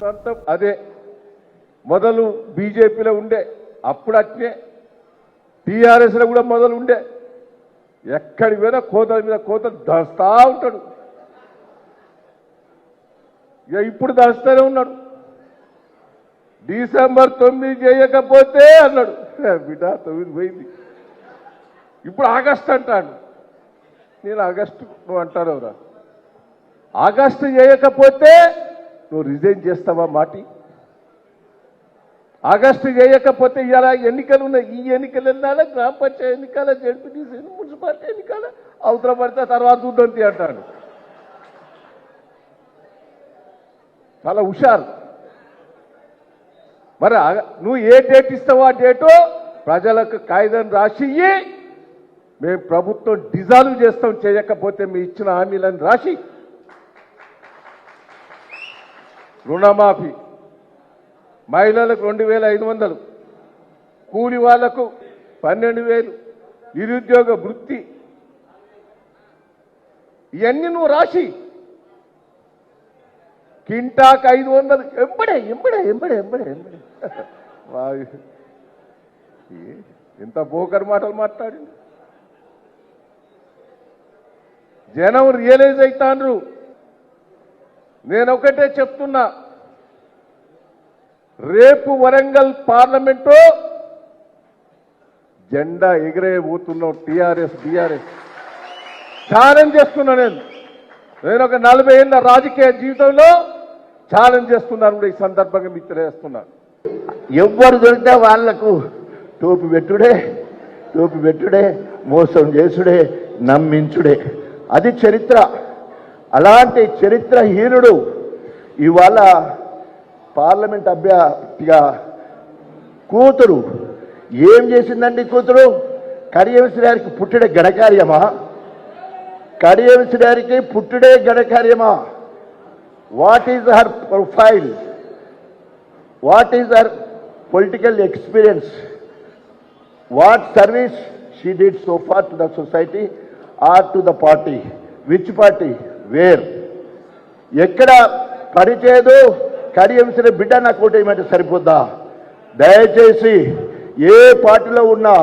దృష్టాంతం అదే మొదలు బీజేపీలో ఉండే అప్పుడు అట్నే టీఆర్ఎస్లో కూడా మొదలు ఉండే. ఎక్కడి మీద కోతల మీద కోతలు దస్తా ఉంటాడు. ఇక ఇప్పుడు దస్తూనే ఉన్నాడు. డిసెంబర్ తొమ్మిది చేయకపోతే అన్నాడు. బిడ్డ తొమ్మిది పోయింది. ఇప్పుడు ఆగస్ట్ అంటాడు. నేను ఆగస్టు నువ్వు అంటారు రా ఆగస్టు చేయకపోతే నువ్వు రిజైన్ చేస్తావా మాటి? ఆగస్టు చేయకపోతే ఇలా ఎన్నికలు ఉన్నాయి. ఈ ఎన్నికలు వెళ్ళాలా గ్రామ పంచాయతీ ఎన్నికల జడ్పీటీసీ మున్సిపాలిటీ ఎన్నికల? అవతల పడితే తర్వాత చూద్దాం అంటాడు. చాలా హుషారు. మరి నువ్వు ఏ డేట్ ఇస్తావో ఆ డేటు ప్రజలకు కాయిదం రాసి మేము ప్రభుత్వం డిజాల్వ్ చేస్తాం చేయకపోతే మీ ఇచ్చిన హామీలను రాసి రుణమాఫీ. మహిళలకు రెండు వేల ఐదు వందలు. కూలి వాళ్ళకు పన్నెండు వేలు. నిరుద్యోగ వృత్తి. ఇవన్నీ నువ్వు రాసి. కింటాకు ఐదు వందలు. ఎంబడే ఎంబడే ఎంబడే ఎంబడే ఎంబడే. ఇంత ఎంత బోకర్ మాటలు మాట్లాడింది. జనం రియలైజ్ అవుతాండ్రు నేను ఒకటే చెప్తున్నా. రేపు వరంగల్ పార్లమెంటు జెండా ఎగిరేయబోతున్నాం టీఆర్ఎస్ బీఆర్ఎస్. ఛాలెంజ్ చేస్తున్నా నేను. నేను ఒక నలభై ఏళ్ళ రాజకీయ జీవితంలో ఛాలెంజ్ చేస్తున్నాను కూడా ఈ సందర్భంగా మీకు తెలియజేస్తున్నాను ఎవ్వరు దొరికితే వాళ్ళకు టోపి పెట్టుడే టోపి పెట్టుడే మోసం చేసుడే నమ్మించుడే. అది చరిత్ర. అలాంటి చరిత్ర చరిత్రహీనుడు ఇవాళ పార్లమెంట్ అభ్యర్థిగా కూతురు. ఏం చేసిందండి కూతురు? కడియవసిడారికి పుట్టిడే గణకార్యమా కడియవసిడారికి పుట్టుడే గణకార్యమా what is her profile what is her political experience what service she did so far to the society or to the party which party where. ఎక్కడ పని చేయదు కడియంసిన బిడ్డ నాకు ఓటేయమంటే సరిపోద్దా? దయచేసి ఏ పార్టీలో ఉన్నా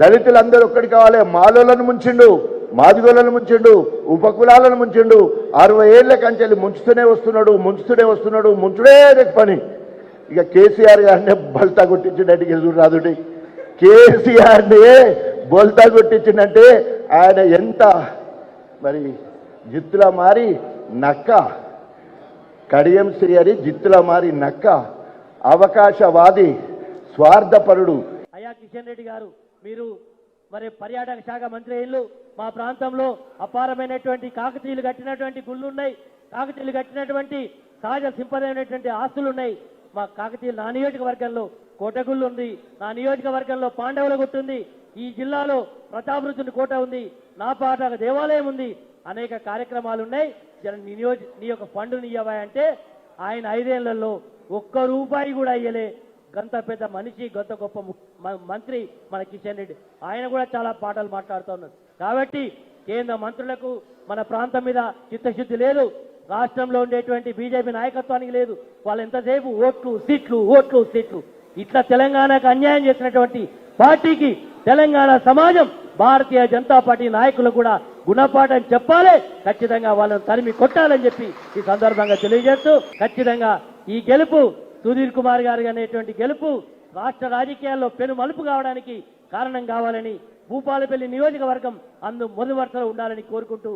దళితులందరూ ఒక్కడి కావాలి. మాలోలను ముంచిండు మాదిగోలను ముంచిండు ఉపకులాలను ముంచిండు. అరవై ఏళ్ళ కంచెలు ముంచుతూనే వస్తున్నాడు ముంచుతూనే వస్తున్నాడు ముంచుడే పని. ఇక కేసీఆర్ గారినే బల్తా కొట్టించినట్టు రాదుడి కేసీఆర్ని బొల్తా కొట్టించిందంటే ఆయన ఎంత మరి జిత్తుల మారి నక్క. కడియం శ్రీ అని జిత్తుల మారి నక్క. అవకాశవాది స్వార్థపరుడు. అయ్యా కిషన్ రెడ్డి గారు మీరు మరి పర్యాటక శాఖ మంత్రి ఇల్లు మా ప్రాంతంలో అపారమైనటువంటి కాకతీయులు కట్టినటువంటి గుళ్ళు ఉన్నాయి కాకతీయులు కట్టినటువంటి సహజ సింపదైనటువంటి ఆస్తులు ఉన్నాయి మా కాకతీయులు నా నియోజకవర్గంలో కోటగుళ్ళు ఉంది. నా నియోజకవర్గంలో పాండవుల గుట్టు ఉంది. ఈ జిల్లాలో ప్రతాపరుద్రుని కోట ఉంది. నా పాట దేవాలయం ఉంది. అనేక కార్యక్రమాలు ఉన్నాయి జర నీ నియోజ నీ యొక్క ఫండుని ఇవ్వవా అంటే ఆయన ఐదేళ్ళలో ఒక్క రూపాయి కూడా అయ్యలే గంత పెద్ద మనిషి గంత గొప్ప ము- మంత్రి మన కిషన్ రెడ్డి. ఆయన కూడా చాలా పాటలు మాట్లాడుతున్నారు కాబట్టి కేంద్ర మంత్రులకు మన ప్రాంతం మీద చిత్తశుద్ధి లేదు. రాష్ట్రంలో ఉండేటువంటి బీజేపీ నాయకత్వానికి లేదు. వాళ్ళు ఎంతసేపు ఓట్లు సీట్లు ఓట్లు సీట్లు. ఇట్లా తెలంగాణకు అన్యాయం చేసినటువంటి పార్టీకి తెలంగాణ సమాజం భారతీయ జనతా పార్టీ నాయకులు కూడా గుణపాఠం చెప్పాలి. ఖచ్చితంగా వాళ్ళని తరిమి కొట్టాలని చెప్పి ఈ సందర్భంగా తెలియజేస్తూ ఖచ్చితంగా ఈ గెలుపు సుధీర్ కుమార్ గారు అనేటువంటి గెలుపు రాష్ట్ర రాజకీయాల్లో పెను మలుపు కావడానికి కారణం కావాలని భూపాలపల్లి నియోజకవర్గం అందు మొదటి వరుసలో ఉండాలని కోరుకుంటూ